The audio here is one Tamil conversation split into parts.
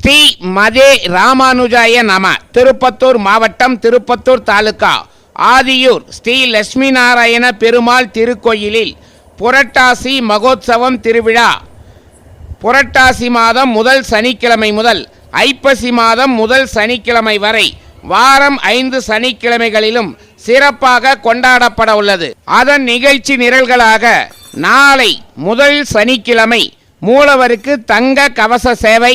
ஸ்ரீ மதே ராமானுஜாய நம. திருப்பத்தூர் மாவட்டம் திருப்பத்தூர் தாலுகா. ஆதியூர் ஸ்ரீ லட்சுமி நாராயண பெருமாள் திருக்கோயிலில் புரட்டாசி மகோத்சவம் திருவிழா. புரட்டாசி மாதம் முதல் சனிக்கிழமை முதல் ஐப்பசி மாதம் முதல் சனிக்கிழமை வரை வாரம் ஐந்து சனிக்கிழமைகளிலும் சிறப்பாக கொண்டாடப்பட உள்ளது. அதன் நிகழ்ச்சி நிரல்களாக நாளை முதல் சனிக்கிழமை மூலவருக்கு தங்க கவச சேவை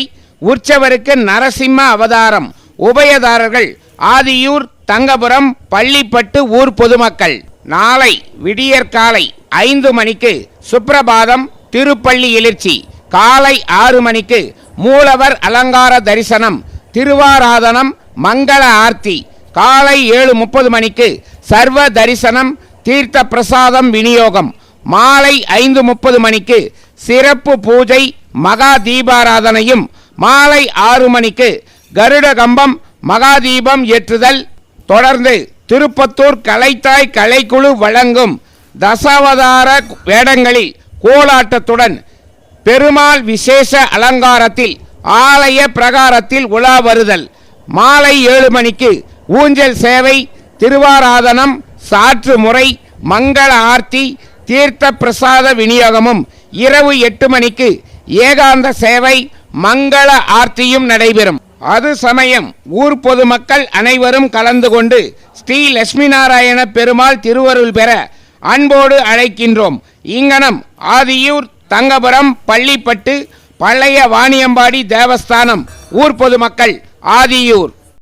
உற்சவருக்கு நரசிம்ம அவதாரம். உபயதாரர்கள் ஆதியூர் தங்கபுரம் பள்ளிப்பட்டு ஊர் பொதுமக்கள். நாளை விடியற்காலை ஐந்து மணிக்கு சுப்பிரபாதம் திருப்பள்ளி எழுச்சி. காலை ஆறு மணிக்கு மூலவர் அலங்கார தரிசனம் திருவாராதனம் மங்கள ஆர்த்தி. காலை ஏழு முப்பது மணிக்கு சர்வ தரிசனம் தீர்த்த பிரசாதம் விநியோகம். மாலை ஐந்து முப்பது மணிக்கு சிறப்பு பூஜை மகா தீபாராதனையும் மாலை ஆறு மணிக்கு கருட கம்பம் மகாதீபம் ஏற்றுதல் தொடர்ந்து திருப்பத்தூர் கலைத்தாய் கலைக்குழு வழங்கும் தசாவதார வேடங்களில் கோலாட்டத்துடன் பெருமாள் விசேஷ அலங்காரத்தில் ஆலய பிரகாரத்தில் உலா வருதல். மாலை ஏழு மணிக்கு ஊஞ்சல் சேவை திருவாராதனம் சாற்று முறை மங்கள ஆர்த்தி தீர்த்த பிரசாத விநியோகமும் இரவு எட்டு மணிக்கு ஏகாந்த சேவை மங்கள ஆர்த்தியும் நடைபெறும். அது சமயம் ஊர் பொதுமக்கள் அனைவரும் கலந்து கொண்டு ஸ்ரீ லட்சுமி நாராயண பெருமாள் திருவருள் பெற அன்போடு அழைக்கின்றோம். இங்கனம் ஆதியூர் தங்கபுரம் பள்ளிப்பட்டு பழைய வாணியம்பாடி தேவஸ்தானம். ஊர் பொதுமக்கள் ஆதியூர்.